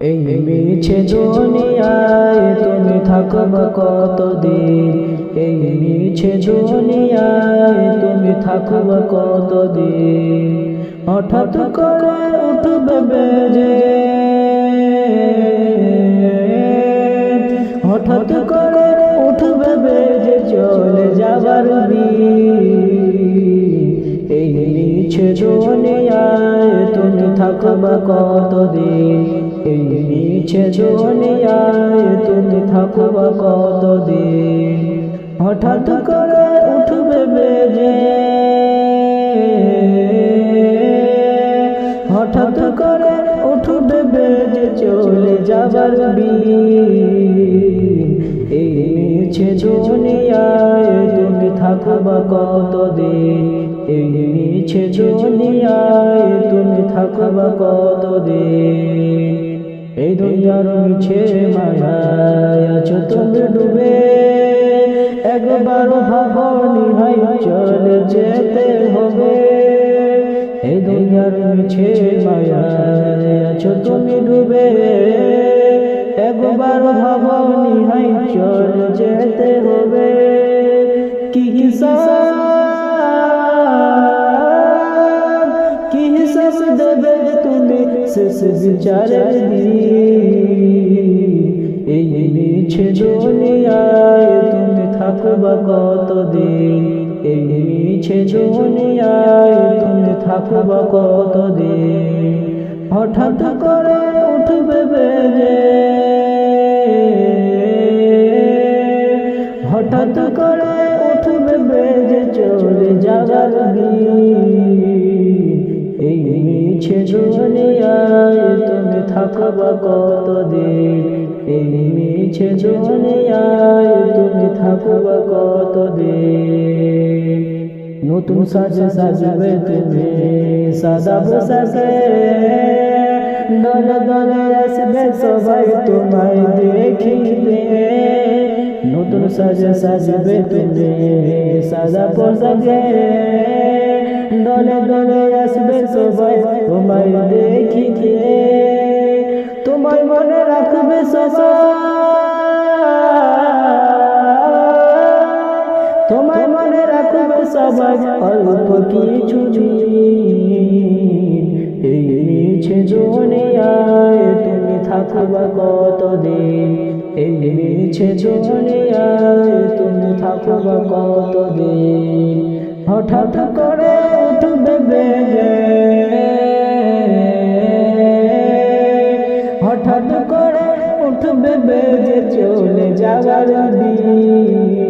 এই মিছে দুনিয়ায় তুমি থাকবে কতদিন? এই মিছে দুনিয়ায় তুমি থাকবে কতদিন? হঠাৎ করে উঠবে বেজে। হঠাৎ করে উঠবে বেজে চলে যাবার এই মিছে দুনিয়ায় তুমি থাকবে কতদিন? এই মিছে দুনিয়ায় তুমি থাকবে কতদিন? হঠাৎ করে উঠবে বেজে। হঠাৎ করে উঠবে বেজে চলে যাবার এই মিছে দুনিয়ায় তুমি থাকবা কতদিন? এই মিছে দুনিয়ায় তুমি থাকবা কতদিন দুনিয়ার মিছে মায়ায় আছো তুমি ডুবে। একবার ভাবনি হাই চলে যেতে হবে। এই দুনিয়ার মিছে মায়ায় আছো তুমি ডুবে। একবার ভাবনি হাই চলে যেতে হবে। কি হিসাব? কি হিসাব দেবে তুমি শেষ বিচারের দিন? থাকবা কতদিন? এই মিছে দুনিয়ায় তুমি থাকবা কতদিন? হঠাৎ করে উঠবে বেজে হঠাৎ করে উঠবে বেজে চলে যাবার এই মিছে দুনিয়ায় তুমি থাকবা কতদিন? এই মিছে দুনিয়ায় তুমি নতুন সাজে সাজবে তুমি, সাদা পোশাকে। দলে দলে আসবে সবাই তোমায় দেখিতে নতুন সাজে সাজবে তুমি, সাদা পোশাকে। দলে দলে আসবে সবাই তোমায় দেখিতে তোমায় মনে রাখবে সবাই অল্প কিছু মিছে দুনিয়ায় তুমি থাকবা কতদিন? এই মিছে দুনিয়ায় তুমি থাকবা কতদিন? হঠাৎ করে উঠবে বেজে হঠাৎ করে উঠবে বেজে চলে যাবার দিন।